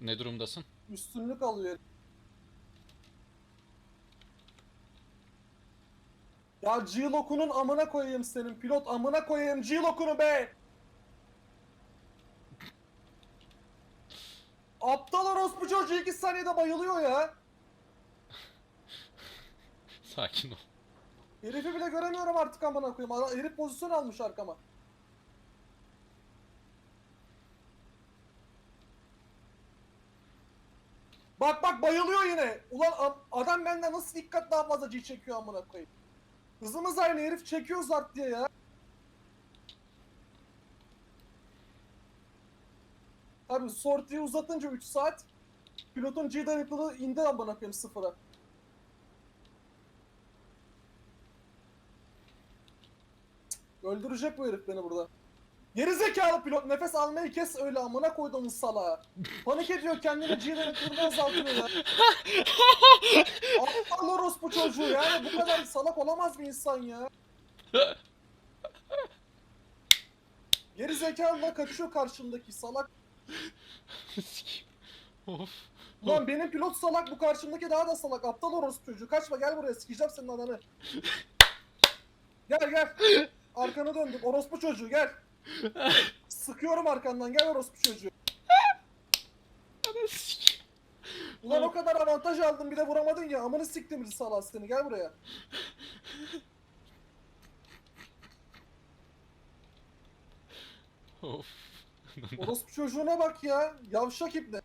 Ne durumdasın? Üstünlük alıyor. Ya G-Lock'unun amına koyayım senin. Pilot amına koyayım G-Lock'unu be. Aptal orospu çocuğu iki saniyede bayılıyor ya. Sakin ol. Herifi bile göremiyorum artık amına koyayım. Ara- Herif pozisyon almış arkama. Bak bak bayılıyor yine. Ulan am- adam benden nasıl dikkat daha fazla G çekiyor amına koyayım. Hızımız aynı herif çekiyor zart diye ya. Abi sortiyi uzatınca 3 saat pilotun G dayanıklılığı indi amına koyayım sıfıra. Öldürecek bu herif beni burada. Geri zekalı pilot nefes almayı kes öyle amına koyduğumuz salağa. Panik ediyor kendini G'den kırmızı azaltıyor ya. Aptal orospu çocuğu yani bu kadar salak olamaz bir insan ya. Geri zekalı kaçıyor karşımdaki salak. Sikeyim. of. Ulan benim pilot salak bu karşımdaki daha da salak. Aptal orospu çocuğu. Kaçma gel buraya sikeceğim senin ananı. Gel gel. Arkanı döndüm. Orospu çocuğu gel. Sıkıyorum arkandan gel orospu çocuğu. Ulan o kadar avantaj aldın bir de vuramadın ya. Amını siktim salak seni gel buraya. Of. Orospu çocuğuna bak ya. Yavşak ipne.